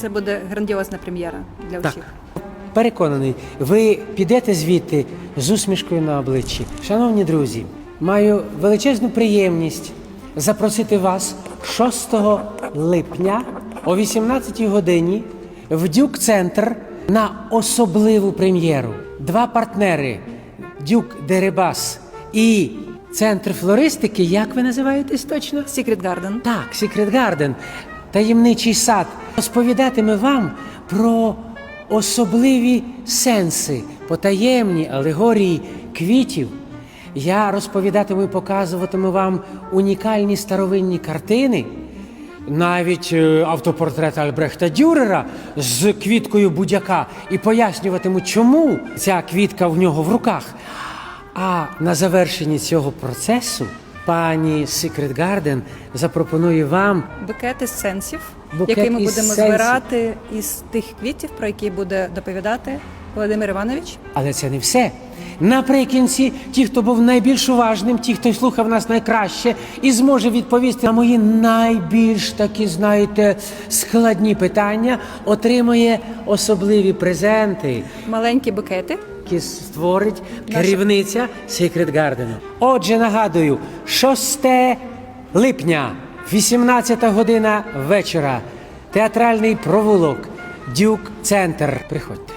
Це буде грандіозна прем'єра для Так. всіх. Переконаний, ви підете звідти з усмішкою на обличчі. Шановні друзі, маю величезну приємність запросити вас 6 липня о 18 годині в Дюк Центр на особливу прем'єру. Два партнери Дюк Дерибас і Центр флористики. Як ви називаєтесь точно? Secret Garden. Так, Secret Garden, таємничий сад, розповідатиме вам про особливі сенси, потаємні алегорії квітів. Я розповідатиму і показуватиму вам унікальні старовинні картини, навіть е, автопортрет Альбрехта Дюрера з квіткою будяка, і пояснюватиму, чому ця квітка в нього в руках. А на завершенні цього процесу пані Secret Garden запропонує вам Букет із сенсів, Букет який ми будемо сенсів. збирати із тих квітів, про які буде доповідати Володимир Іванович. Але це не все. Наприкінці, ті, хто був найбільш уважним, ті, хто слухав нас найкраще, і зможе відповісти на мої найбільш такі, знаєте, складні питання, отримує особливі презенти, Маленькі букети. Які створить керівниця Secret Garden. Отже, нагадую, 6 липня, 18 година вечора, театральний провулок, Дюк Центр. Приходьте.